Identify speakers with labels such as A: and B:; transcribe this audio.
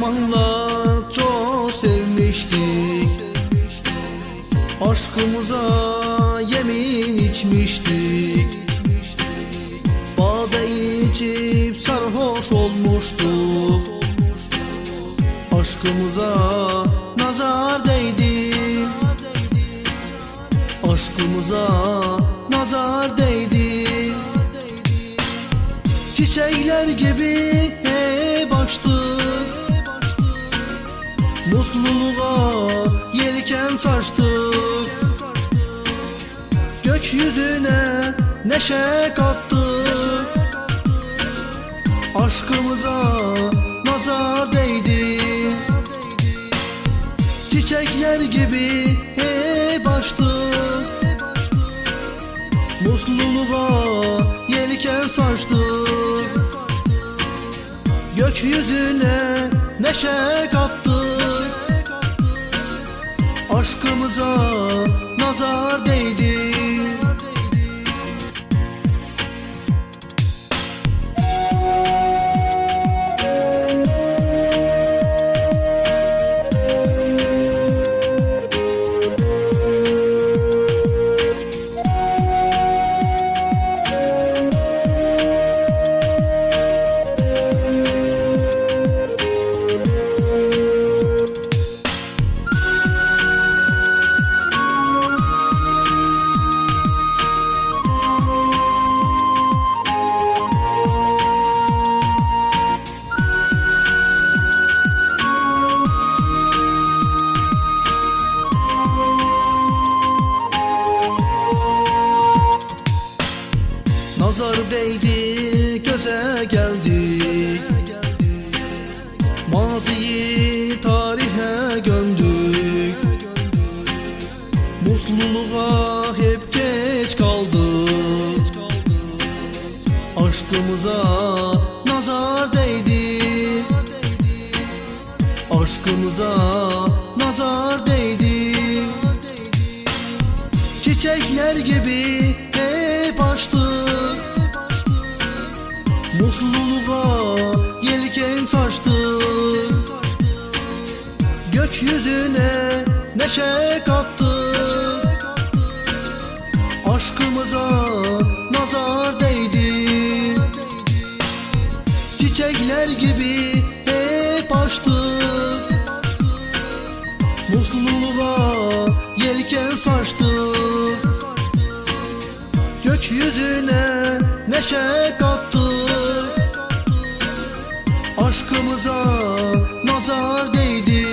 A: zamanlar çok sevmiştik. Aşkımıza yemin içmiştik. Bağda içip sarhoş olmuştuk. Aşkımıza nazar değdi. Aşkımıza nazar değdi. Çiçekler gibi hep açtık. Mutluluğa yelken saçtık Gökyüzüne neşe kattık Aşkımıza nazar değdi. Çiçekler gibi hep açtık Mutluluğa yelken saçtık Gökyüzüne neşe kattık Aşkımıza nazar değdi Nazar değdi göze geldik Maziyi tarihe gömdük. Mutluluğa hep geç kaldık. Aşkımıza nazar değdi. Aşkımıza nazar değdi. Çiçekler gibi hep açtık Mutluluğa yelken saçtık Gökyüzüne neşe kattık Aşkımıza nazar değdi Çiçekler gibi hep açtık Mutluluğa yelken saçtık Gökyüzüne neşe kattık Aşkımıza nazar değdi